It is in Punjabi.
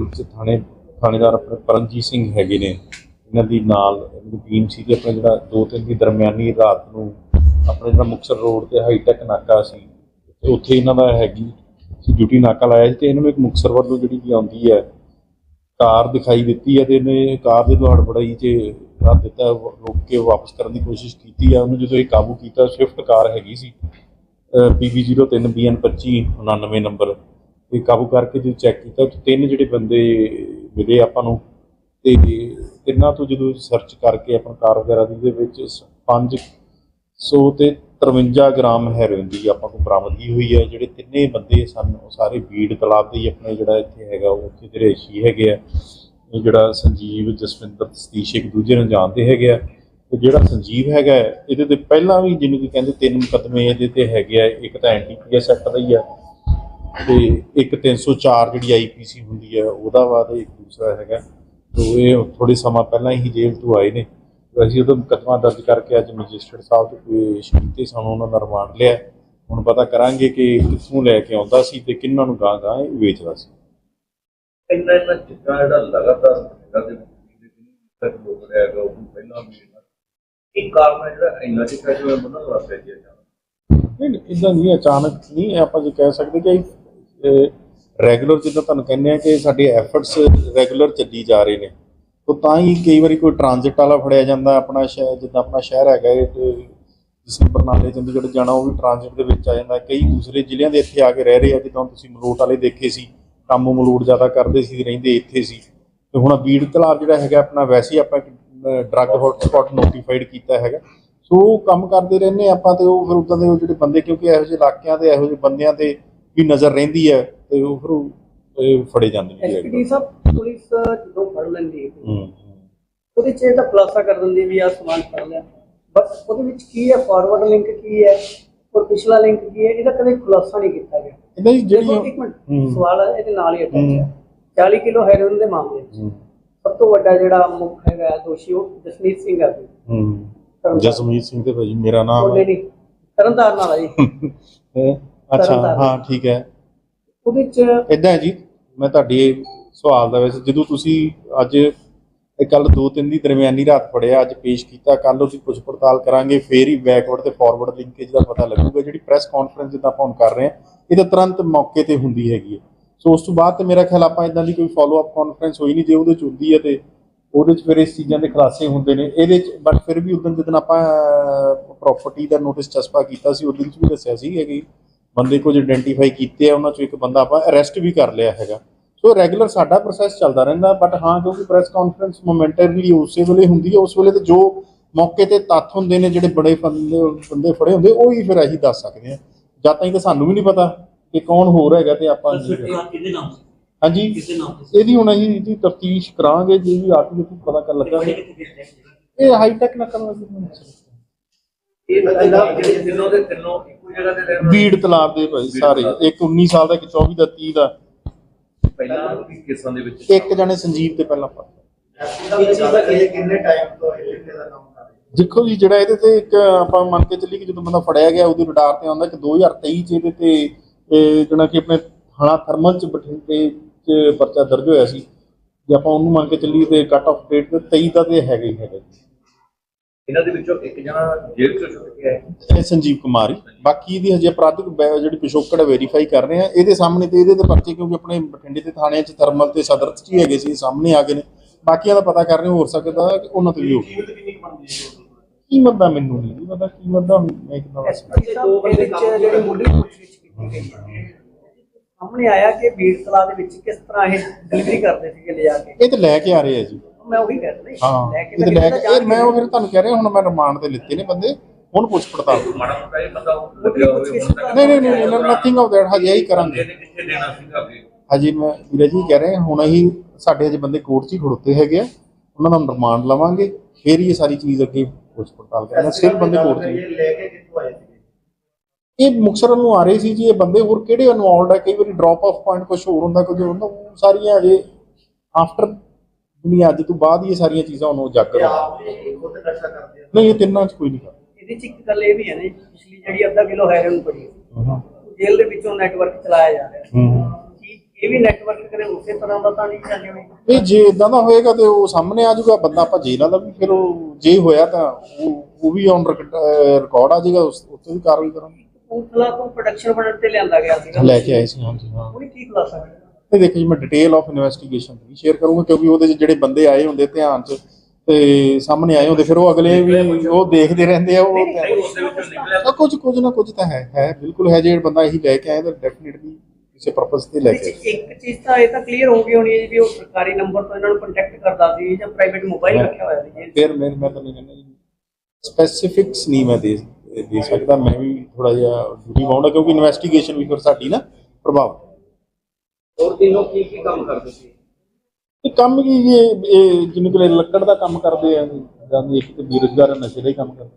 ਵਿੱਚ ਥਾਣੇ, ਥਾਣੇਦਾਰ ਆਪਣੇ ਪਰਮਜੀਤ ਸਿੰਘ ਹੈਗੇ ਨੇ। ਇਹਨਾਂ ਦੀ ਨਾਲ ਇਹਨਾਂ ਦੀ ਟੀਮ ਸੀ ਤੇ ਆਪਣਾ ਜਿਹੜਾ ਦੋ ਤਿੰਨ ਦੀ ਦਰਮਿਆਨੀ ਰਾਤ ਨੂੰ ਆਪਣੇ ਜਿਹੜਾ ਮੁਕਤਸਰ ਰੋਡ ਤੇ ਹਾਈਟੈਕ ਨਾਕਾ ਸੀ, ਤੇ ਉੱਥੇ ਇਹਨਾਂ ਦਾ ਹੈਗੀ ਸੀ ਡਿਊਟੀ ਨਾਕਾ ਲਾਇਆ ਸੀ ਤੇ ਇਹਨਾਂ ਨੂੰ ਇੱਕ ਮੁਕਤਸਰ ਵੱਲੋਂ ਜਿਹੜੀ ਵੀ ਆਉਂਦੀ ਹੈ, ਕਾਰ ਦਿਖਾਈ ਦਿੱਤੀ ਹੈ ਤੇ ਇਹਨੇ ਕਾਰ ਦੇ ਦੁਆਰ ਬੜਾਈ 'ਚ ਰੱਦ ਦਿੱਤਾ, ਰੋਕ ਕੇ ਵਾਪਸ ਕਰਨ ਦੀ ਕੋਸ਼ਿਸ਼ ਕੀਤੀ ਆ। ਉਹਨੂੰ ਜਦੋਂ ਇਹ ਕਾਬੂ ਕੀਤਾ, ਸਵਿਫਟ ਕਾਰ ਹੈਗੀ ਸੀ PB03 BN25 99 ਨੰਬਰ ਤੇ ਕਾਬੂ ਕਰਕੇ ਜਦੋਂ ਚੈੱਕ ਕੀਤਾ ਤੇ ਤਿੰਨ ਜਿਹੜੇ ਬੰਦੇ ਮਿਲੇ ਆਪਾਂ ਨੂੰ, ਤੇ ਤਿੰਨਾਂ ਤੋਂ ਜਦੋਂ ਸਰਚ ਕਰਕੇ ਆਪਣਾ ਕਾਰ ਵਗੈਰਾ ਦੀ ਦੇ ਵਿੱਚ 500 ਤੇ 53 ਗ੍ਰਾਮ ਹੈਰੋਇਨ ਦੀ ਆਪਾਂ ਕੋਲ ਬਰਾਮਦਗੀ ਹੋਈ ਹੈ। ਜਿਹੜੇ ਤਿੰਨੇ ਬੰਦੇ ਸਨ, ਉਹ ਸਾਰੇ ਬੀੜ ਤਲਾਬ ਦੇ ਹੀ ਆਪਣੇ ਜਿਹੜਾ ਇੱਥੇ ਹੈਗਾ, ਉਹ ਉੱਥੇ ਦੇ ਰੇਸ਼ੀ ਹੈਗੇ ਆ। ਜਿਹੜਾ ਸੰਜੀਵ ਜਸਵਿੰਦਰ ਸਤੀਸ਼ ਇੱਕ ਦੂਜੇ ਨੂੰ ਜਾਣਦੇ ਹੈਗੇ ਆ। ਤੇ ਜਿਹੜਾ ਸੰਜੀਵ ਹੈਗਾ, ਇਹਦੇ ਤੇ ਪਹਿਲਾਂ ਵੀ ਜਿਹਨੂੰ ਕਿ ਕਹਿੰਦੇ ਤਿੰਨ ਮੁਕੱਦਮੇ ਇਹਦੇ ਤੇ ਹੈਗੇ ਆ, ਇੱਕ ਤਾਂ ਐਨਟੀਪੀਐਸ ਐਕਟ ਦਾ ਹੀ ਆ ਤੇ ਇੱਕ 304 ਜਿਹੜੀ ਆਈਪੀਸੀ ਹੁੰਦੀ ਹੈ ਉਹਦਾ ਵਾ ਤੇ ਇੱਕ ਦੂਸਰਾ ਹੈਗਾ। ਤੋ ਇਹ ਥੋੜੇ ਸਮਾਂ ਪਹਿਲਾਂ ਹੀ ਜੇਲ੍ਹ ਤੋਂ ਆਏ ਨੇ। ਤੇ ਅਸੀਂ ਉਹਦਾ ਮੁਕੱਦਮਾ ਦਰਜ ਕਰਕੇ ਅੱਜ ਮੈਜਿਸਟਰੇਟ ਸਾਹਿਬ ਦੇ ਪੇਸ਼ ਕੀਤੇ ਸਾਨੂੰ ਉਹਨਾਂ ਦਾ ਰਿਮਾਂਡ ਲਿਆ। ਹੁਣ ਪਤਾ ਕਰਾਂਗੇ ਕਿ ਕਿੱਥੋਂ ਲੈ ਕੇ ਆਉਂਦਾ ਸੀ ਤੇ ਕਿੰਨਾਂ ਨੂੰ ਗਾਂ ਗਾਂ ਇਹ ਵੇਚਦਾ ਸੀ। ਇੰਨਾ ਇੰਨਾ ਚਿੱਟਾ ਜਿਹੜਾ ਲਗਾਤਾਰ ਹੈਗਾ ਦੇ ਤੱਕ ਲੋਕ ਰਿਹਾ ਹੈਗਾ ਉਹ ਪਹਿਲਾਂ ਵੀ ਇਹ ਕਾਰਨ ਹੈ ਜਿਹੜਾ ਇੰਨਾ ਚਿੱਟਾ ਜਿਵੇਂ ਬੰਦਾ ਜੀ ਜਾਂਦਾ ਨਹੀਂ ਇਦਾਂ ਨਹੀਂ ਅਚਾਨਕ ਨਹੀਂ ਆਪਾਂ ਜੇ ਕਹਿ ਸਕਦੇ ਕਿ ਰੈਗੂਲਰ ਜਿੱਦਾਂ ਤੁਹਾਨੂੰ ਕਹਿੰਦੇ ਆ ਕਿ ਸਾਡੇ ਐਫਰਟਸ ਰੈਗੂਲਰ ਚੱਲੀ ਜਾ ਰਹੇ ਨੇ। ਤਾਂ ਤਾਂ ਹੀ ਕਈ ਵਾਰੀ ਕੋਈ ਟ੍ਰਾਂਜ਼ਿਟ ਵਾਲਾ ਫੜਿਆ ਜਾਂਦਾ, ਆਪਣਾ ਸ਼ਹਿਰ ਜਿੱਦਾਂ ਆਪਣਾ ਸ਼ਹਿਰ ਹੈਗਾ ਇਹ, ਤੇ ਜਿਸ ਬਰਨਾਲੇ ਚੰਡੀਗੜ੍ਹ ਜਾਣਾ, ਉਹ ਵੀ ਟ੍ਰਾਂਜ਼ਿਟ ਦੇ ਵਿੱਚ ਆ ਜਾਂਦਾ। ਕਈ ਦੂਸਰੇ ਜ਼ਿਲ੍ਹਿਆਂ ਦੇ ਇੱਥੇ ਆ ਕੇ ਰਹਿ ਰਹੇ ਆ, ਜਿੱਦਾਂ ਤੁਸੀਂ ਮਲੋਟ ਵਾਲੇ ਦੇਖੇ ਸੀ, ਕੰਮ ਮਲੋਟ ਜ਼ਿਆਦਾ ਕਰਦੇ ਸੀ, ਰਹਿੰਦੇ ਇੱਥੇ ਸੀ। ਤੇ ਹੁਣ ਬੀੜ ਤਲਾਬ ਜਿਹੜਾ ਹੈਗਾ, ਆਪਣਾ ਵੈਸੇ ਹੀ ਆਪਾਂ ਡਰੱਗ ਹੌਟਸਪੌਟ ਨੋਟੀਫਾਈਡ ਕੀਤਾ ਹੈਗਾ। ਸੋ ਉਹ ਕੰਮ ਕਰਦੇ ਰਹਿੰਦੇ ਆਪਾਂ ਤੇ ਉਹ ਫਿਰ ਉਦਾਂ ਦੇ ਉਹ ਜਿਹੜੇ ਬੰਦੇ, ਕਿਉਂਕਿ ਇਹੋ ਜਿਹੇ ਇਲਾਕਿਆਂ ਤੇ, ਇਹੋ ਜਿਹੇ ਬੰਦਿਆਂ ਤੇ ਵੀ ਨਜ਼ਰ ਰਹਿੰਦੀ ਹੈ ਤੇ ਉਹ ਫਿਰ ਉਹ, ਫੜੇ ਜਾਂਦੇ ਨੇ ਐਸਪੀਡੀ ਸਾਹਿਬ ਪੁਲਿਸ ਜਦੋਂ ਫੜ ਲੈਂਦੀ ਹੈ। ਹੂੰ ਉਹਦੇ ਚ ਇਹ ਤਾਂ ਖੁਲਾਸਾ ਕਰ ਦਿੰਦੀ ਵੀ ਆਹ ਸਮਾਨ ਫੜ ਲਿਆ। ਬਟ ਉਹਦੇ ਵਿੱਚ ਕੀ ਹੈ? ਫਾਰਵਰਡ ਲਿੰਕ ਕੀ ਹੈ? ਔਰ ਪਿਛਲਾ ਲਿੰਕ ਕੀ ਹੈ? ਇਹਦਾ ਕਦੇ ਖੁਲਾਸਾ ਨਹੀਂ ਕੀਤਾ ਗਿਆ। ਇਹਦਾ ਜਿਹੜੀ ਇੱਕ ਮਿੰਟ। ਹੂੰ। ਸਵਾਲ ਹੈ ਇਹਦੇ ਨਾਲ ਹੀ ਅਟੈਚ ਹੂੰ। ਹੈ। 40 ਕਿਲੋ ਹੈਰੋਇਨ ਦੇ ਮਾਮਲੇ ਵਿੱਚ ਹੂੰ। ਸਭ ਤੋਂ ਵੱਡਾ ਜਿਹੜਾ ਮੁੱਖ ਹੈਗਾ ਦੋਸ਼ੀ ਉਹ ਜਸਮੀਤ ਸਿੰਘ ਹੈ। ਹੂੰ। ਜਸਮੀਤ ਸਿੰਘ ਤੇ ਭਾਜੀ ਮੇਰਾ ਨਾਮ ਨਹੀਂ ਤਰਨਤਾਰਨ ਵਾਲਾ ਜੀ। ਹੈ? ਅੱਛਾ ਤਰਨਤਾਰਨ। ਹਾਂ ਠੀਕ ਹੈ। ਉਹਦੇ ਚ ਇਦਾਂ ਹੈ ਜੀ ਮੈਂ ਤੁਹਾਡੇ ਸਵਾਲ ਦਾ ਵੈਸੇ ਜਦੋਂ ਤੁਸੀਂ ਅੱਜ ਕੱਲ ਦੋ ਤਿੰਨ ਦੀ ਦਰਮਿਆਨੀ ਰਾਤ ਪੜਿਆ ਅੱਜ ਪੇਸ਼ ਕੀਤਾ ਕੱਲ ਉਹਦੀ ਪੁੱਛ ਪੜਤਾਲ ਕਰਾਂਗੇ ਫੇਰ ਹੀ ਬੈਕਵਰਡ ਤੇ ਫਾਰਵਰਡ ਲਿੰਕੇਜ ਦਾ ਪਤਾ ਲੱਗੂਗਾ ਜਿਹੜੀ ਪ੍ਰੈਸ ਕਾਨਫਰੰਸ ਜਿੱਦਾਂ ਆਪਾਂ ਹੁਣ ਕਰ ਰਹੇ ਹਾਂ ਇਹ ਤਾਂ ਤੁਰੰਤ ਮੌਕੇ ਤੇ ਹੁੰਦੀ ਹੈਗੀ ਹੈ। ਸੋ ਉਸ ਤੋਂ ਬਾਅਦ ਤੇ ਮੇਰਾ ਖਿਆਲ ਆਪਾਂ ਇਦਾਂ ਦੀ ਕੋਈ ਫਾਲੋ ਅਪ ਕਾਨਫਰੰਸ ਹੋਈ ਨਹੀਂ ਜੇ ਉਹਦੇ ਚ ਹੁੰਦੀ ਹੈ ਤੇ ਉਹਦੇ ਚ ਫਿਰ ਇਸ ਚੀਜ਼ਾਂ ਦੇ ਖੁਲਾਸੇ ਹੁੰਦੇ ਨੇ। ਇਹਦੇ ਚ ਬਟ ਫਿਰ ਵੀ ਉਦੋਂ ਜਦੋਂ ਆਪਾਂ ਪ੍ਰਾਪਰਟੀ ਦਾ ਨੋਟਿਸ ਚਸਪਾ ਕੀਤਾ ਸੀ ਉਹਦੇ ਵਿੱਚ ਵੀ ਦੱਸਿਆ ਸੀ ਕਿ ਬੰਦੇ ਕੁਝ ਆਇਡੈਂਟੀਫਾਈ ਕੀਤੇ ਆ ਉਹਨਾਂ ਚੋਂ ਇੱਕ ਬੰਦਾ ਆਪਾਂ ਅਰੈਸਟ ਵੀ ਕਰ ਲਿਆ ਹੈਗਾ। ਸੋ ਰੈਗੂਲਰ ਸਾਡਾ ਪ੍ਰੋਸੈਸ ਚੱਲਦਾ ਰਹਿੰਦਾ ਬਟ ਹਾਂ ਕਿਉਂਕਿ ਪ੍ਰੈਸ ਕਾਨਫਰੰਸ ਮੋਮੈਂਟਰੀ ਉਸੇ ਵੇਲੇ ਹੁੰਦੀ ਹੈ ਉਸ ਵੇਲੇ ਤੇ ਜੋ ਮੌਕੇ ਤੇ ਤੱਥ ਹੁੰਦੇ ਨੇ ਜਿਹੜੇ ਬੜੇ ਬੰਦੇ ਬੰਦੇ ਫੜੇ ਹੁੰਦੇ ਉਹ ਹੀ ਫਿਰ ਅਸੀਂ ਦੱਸ ਸਕਦੇ ਹਾਂ ਜਦ ਤਾਈਂ ਤਾਂ ਸਾਨੂੰ ਵੀ ਨਹੀਂ ਪਤਾ ਕਿ ਕੌਣ ਹੋਰ ਹੈਗਾ ਤੇ ਆਪਾਂ ਕਿਹਦੇ ਨਾਮ ਹਾਂਜੀ। ਕਿਹਦੇ ਨਾਮ ਇਹਦੀ ਹੁਣ ਅਸੀਂ ਇਹਦੀ ਤਫਤੀਸ਼ ਕਰਾਂਗੇ ਜੇ ਵੀ ਆ ਦੇਖੋ ਪਤਾ ਕਰ ਲੱਗਾ। ਇਹ ਹਾਈ? ਟੈਕ ਨਕਲ ਵਾਲੀ ਇਹ ਮਤਲਬ ਜਿਹੜੇ ਤਿੰਨੋਂ ਦੇ ਤਿੰਨੋਂ ਇੱਕੋ ਜਗ੍ਹਾ ਤੇ ਰਹਿਣ ਵਾਲੇ ਬੀੜ ਤਲਾਬ ਦੇ ਭਾਈ ਸਾਰੇ। ਇੱਕ 19 ਸਾਲ ਦਾ ਇੱਕ 24 ਦਾ 30 ਦਾ। ਪਹਿਲਾਂ ਵੀ ਕੇਸਾਂ ਦੇ ਵਿੱਚ ਇੱਕ ਜਣੇ ਸੰਜੀਵ ਤੇ ਪਹਿਲਾਂ ਪਾ ਕਿੰਨੇ ਟਾਈਮ ਤੋਂ ਇਹ ਲਿਖੇ ਦਾ ਕੰਮ ਕਰ ਰਹੇ ਦੇਖੋ ਜੀ ਜਿਹੜਾ ਇਹਦੇ ਤੇ ਇੱਕ ਆਪਾਂ ਮੰਨ ਕੇ ਚੱਲੀ ਕਿ ਜਦੋਂ ਬੰਦਾ ਫੜਿਆ ਗਿਆ ਉਹਦੀ ਰਡਾਰ ਤੇ ਆਉਂਦਾ ਕਿ 2023 ਚ ਇਹਦੇ ਤੇ ਜਿਹੜਾ ਕਿ ਆਪਣੇ ਥਾਣਾ ਥਰਮਲ ਚ ਬਠਿੰਡੇ ਚ ਪਰਚਾ ਦਰਜ ਹੋਇਆ ਸੀ। ਜੇ ਆਪਾਂ ਉਹਨੂੰ ਮੰਨ ਕੇ ਚੱਲੀਏ ਤੇ ਕੱਟ ਆਫ ਡੇਟ ਤੇ 23 ਦਾ ਤੇ ਹੈਗਾ ਹੀ ਹੈਗਾ। ਜੀ। ਇਹਨਾਂ ਦੇ ਵਿੱਚੋਂ ਇੱਕ ਜਣਾ ਜੇਲ੍ਹ ਚੋਂ ਛੁੱਟ ਕੇ ਆਇਆ ਇਹ ਸੰਜੀਵ ਕੁਮਾਰ ਹੀ ਬਾਕੀ ਇਹਦੀ ਹਜੇ ਅਪਰਾਧਿਕ ਬੈ- ਜਿਹੜੀ ਪਿਛੋਕੜ ਵੈਰੀਫਾਈ ਕਰ ਰਹੇ ਆ ਇਹਦੇ ਸਾਹਮਣੇ ਤੇ ਇਹਦੇ ਤੇ ਪਰਚੇ ਕਿਉਂਕਿ ਆਪਣੇ ਬਠਿੰਡੇ ਦੇ ਥਾਣਿਆਂ 'ਚ ਥਰਮਲ ਤੇ ਸਦਰ 'ਚ ਹੀ ਹੈਗੇ ਸੀ ਸਾਹਮਣੇ ਆ ਗਏ ਨੇ। ਬਾਕੀਆਂ ਦਾ ਪਤਾ ਕਰ ਰਹੇ ਹੋ ਹੋ ਸਕਦਾ ਕਿ ਉਹਨਾਂ ਤੇ ਵੀ ਹੋ। ਕੀਮਤ ਕਿੰਨੀ ਕੁ ਬਣਦੀ ਹੈ ਜੀ? ਕੀਮਤ ਦਾ ਮੈਨੂੰ ਨਹੀਂ ਪਤਾ ਕੀਮਤ ਦਾ ਮੈਂ ਕਿੰਨਾ ਦੱਸ ਐਸਪੀਡੀ ਸਾਹਿਬ ਇਹਦੇ ਵਿੱਚ ਜਿਹੜੀ ਮੁੱਢਲੀ ਪੁੱਛਗਿੱਛ ਕੀਤੀ ਗਈ। ਹੈ ਸਾਹਮਣੇ ਆਇਆ ਕਿ ਬੀੜ ਤਲਾ ਦੇ ਵਿੱਚ ਕਿਸ ਤਰ੍ਹਾਂ ਇਹ ਡਿਲੀਵਰੀ ਕਰਦੇ ਸੀਗੇ ਲਿਜਾ ਕੇ? ਇਹ ਤੇ ਲੈ ਕੇ ਆ ਰਹੇ ਆ ਜੀ। ਮੈਂ ਉਹੀ ਕਹਿ ਰਿਹਾ ਹਾਂ ਲੈ ਕੇ ਲੈ ਕੇ ਇਹ ਮੈਂ ਉਹ ਫਿਰ ਤੁਹਾਨੂੰ ਕਹਿ ਰਿਹਾ ਹੁਣ ਮੈਂ ਰਿਮਾਂਡ ਤੇ ਲਿੱਤੇ ਨੇ ਬੰਦੇ ਹੁਣ ਪੁੱਛ ਪੜਤਾਲ ਨਹੀਂ ਨਹੀਂ ਨਹੀਂ ਨਥਿੰਗ ਆਫ ਦੈਟ ਹਜੇ ਹੀ ਕਰਾਂਗੇ। ਹਜੇ ਮੈਂ ਵੀਰੇ ਜੀ ਕਹਿ ਰਹੇ ਹਾਂ, ਹੁਣ ਅਸੀਂ ਸਾਡੇ ਹਜੇ ਬੰਦੇ ਕੋਰਟ 'ਚ ਹੀ ਖੜੋਤੇ ਹੈਗੇ ਆ ਉਹਨਾਂ ਦਾ ਰਿਮਾਂਡ ਲਵਾਂਗੇ ਫਿਰ ਹੀ ਇਹ ਸਾਰੀ ਚੀਜ਼ ਅੱਗੇ ਪੁੱਛ ਪੜਤਾਲ ਕਰਾਂਗੇ। ਸਿਰ ਬੰਦੇ ਕੋਰਟ 'ਚ ਹੀ। ਇਹ ਲੈ ਕੇ ਕਿੱਥੋਂ ਆਏ ਇਹ ਮੁਕਸਰ ਨੂੰ ਆ ਰਹੇ ਸੀ ਜੀ ਇਹ ਬੰਦੇ ਹੋਰ ਕਿਹੜੇ ਇਨਵੋਲਡ ਹੈ ਕਈ ਵਾਰੀ ਡ੍ਰੌਪ ਆਫ ਪੁਆਇੰਟ ਕੁਝ ਹੋਰ ਹੁੰਦਾ ਕੁਝ ਹੋਰ ਹੁੰਦਾ ਸਾਰੀਆਂ ਹਜੇ ਆਫਟਰ ਦੁਨੀਆ ਅੱਜ ਤੋਂ ਬਾਅਦ ਹੀ ਇਹ ਸਾਰੀਆਂ ਚੀਜ਼ਾਂ ਉਹਨੂੰ ਉਜਾਗਰ ਕਿ ਹੋਣਗੀਆਂ। ਆਪ ਇਹ ਖੁਦ ਨਸ਼ਾ ਕਰਦੇ ਆ। ਨਹੀਂ ਇਹ ਤਿੰਨਾਂ 'ਚ ਕੋਈ ਨਹੀਂ ਕਰਦਾ। ਇਹਦੇ ਚ ਇੱਕ ਗੱਲ ਇਹ ਵੀ ਹੈ ਨੇ ਪਿਛਲੀ ਜਿਹੜੀ ਅੱਧਾ ਕਿਲੋ ਹੈਰੋਇਨ ਪੜੀ ਹੂੰ। ਜੇਲ੍ਹ ਦੇ ਵਿੱਚੋਂ ਨੈਟਵਰਕ ਚਲਾਇਆ ਜਾ ਰਿਹਾ। ਹੂੰ। ਕੀ ਇਹ ਵੀ ਨੈਟਵਰਕ ਕਰੇ ਉਸੇ ਤਰ੍ਹਾਂ ਦਾ ਤਾਂ ਨਹੀਂ ਚੱਲੇ ਹੋਏ ਜੇ ਇਦਾਂ ਦਾ ਹੋਏਗਾ ਤੇ ਉਹ ਸਾਹਮਣੇ ਆ ਜਾਊਗਾ ਬੰਦਾ ਆਪਾਂ ਜੇਲ੍ਹਾਂ ਦਾ ਵੀ ਫਿਰ ਉਹ ਜੇ ਹੋਇਆ ਤਾਂ ਉਹ ਉਹ ਵੀ ਔਨ ਰਿਕਾਰਡ ਆ ਜਾਏਗਾ ਉਸ ਉੱਤੇ ਵੀ ਕਾਰਵਾਈ ਕਰਾਂਗੇ। ਕਪੂਰਥਲਾ ਤੋਂ ਪ੍ਰੋਡਕਸ਼ਨ ਬਣਨ ਤੇ ਲਿਆਂਦਾ ਗਿਆ ਸੀਗਾ। ਲੈ ਕੇ ਆਏ ਸੀ ਹਾਂਜੀ ਹਾਂ। ਉਹਨੇ ਕੀ ਖੁਲਾਸਾ ਕੀਤਾ ਤੇ ਦੇਖੋ ਜੀ ਮੈਂ ਡਿਟੇਲ ਆਫ ਇਨਵੈਸਟੀਗੇਸ਼ਨ ਨਹੀਂ ਸ਼ੇਅਰ ਕਰੂੰਗਾ ਕਿਉਂਕਿ ਉਹਦੇ 'ਚ ਜਿਹੜੇ ਬੰਦੇ ਆਏ ਹੁੰਦੇ ਧਿਆਨ 'ਚ ਤੇ ਸਾਹਮਣੇ ਆਏ ਹੁੰਦੇ ਫਿਰ ਉਹ ਅਗਲੇ ਵੀ ਉਹ ਦੇਖਦੇ ਰਹਿੰਦੇ ਆ ਉਹ ਕੁਝ ਕੁਝ ਨਾ ਕੁਝ ਤਾਂ ਹੈ ਹੈ ਬਿਲਕੁਲ ਹੈ ਜੇ ਬੰਦਾ ਇਹੀ ਲੈ ਕੇ ਆਇਆ ਤਾਂ ਡੈਫੀਨਿਟਲੀ ਕਿਸੇ ਪਰਪਸ ਤੇ ਲੈ ਕੇ ਇੱਕ ਚੀਜ਼ ਤਾਂ ਇਹ ਤਾਂ ਕਲੀਅਰ ਹੋ ਗਈ ਹੋਣੀ ਹੈ ਜੀ ਵੀ ਉਹ ਸਰਕਾਰੀ ਨੰਬਰ ਤੋਂ ਇਹਨਾਂ ਨੂੰ ਕੰਟੈਕਟ ਕਰਦਾ ਸੀ ਜਾਂ ਪ੍ਰਾਈਵੇਟ ਮੋਬਾਈਲ ਰੱਖਿਆ ਹੋਇਆ ਸੀ ਫਿਰ ਮੈਂ ਮੈਂ ਤਾਂ ਨਹੀਂ ਕਹਿੰਦਾ ਜੀ। ਸਪੈਸੀਫਿਕਸ ਨਹੀਂ ਮੈਂ ਦੇ ਦੇ ਸਕਦਾ ਮੈਂ ਵੀ ਥੋੜਾ ਜਿਹਾ ਡਿਊਟੀ ਬਾਉਂਡ ਕਿਉਂਕਿ ਇਨਵੈਸਟੀਗੇਸ਼ਨ ਵੀ ਫਿਰ ਸਾਡੀ ਨਾ ਪ੍ਰਭਾਵ ਹੋਰ ਦਿਨੋਂ ਕੀ ਕੀ ਕੰਮ ਕਰਦੇ ਸੀ? ਇਹ ਕੰਮ ਕੀ ਇਹ ਇਹ ਜਿਵੇਂ ਕਿ ਲੱਕੜ ਦਾ ਕੰਮ ਕਰਦੇ ਆ ਜਾਂ ਇੱਕ ਤੇ ਬੇਰੁਜ਼ਗਾਰ ਨਸ਼ੇ ਦਾ ਹੀ ਕੰਮ ਕਰਦੇ।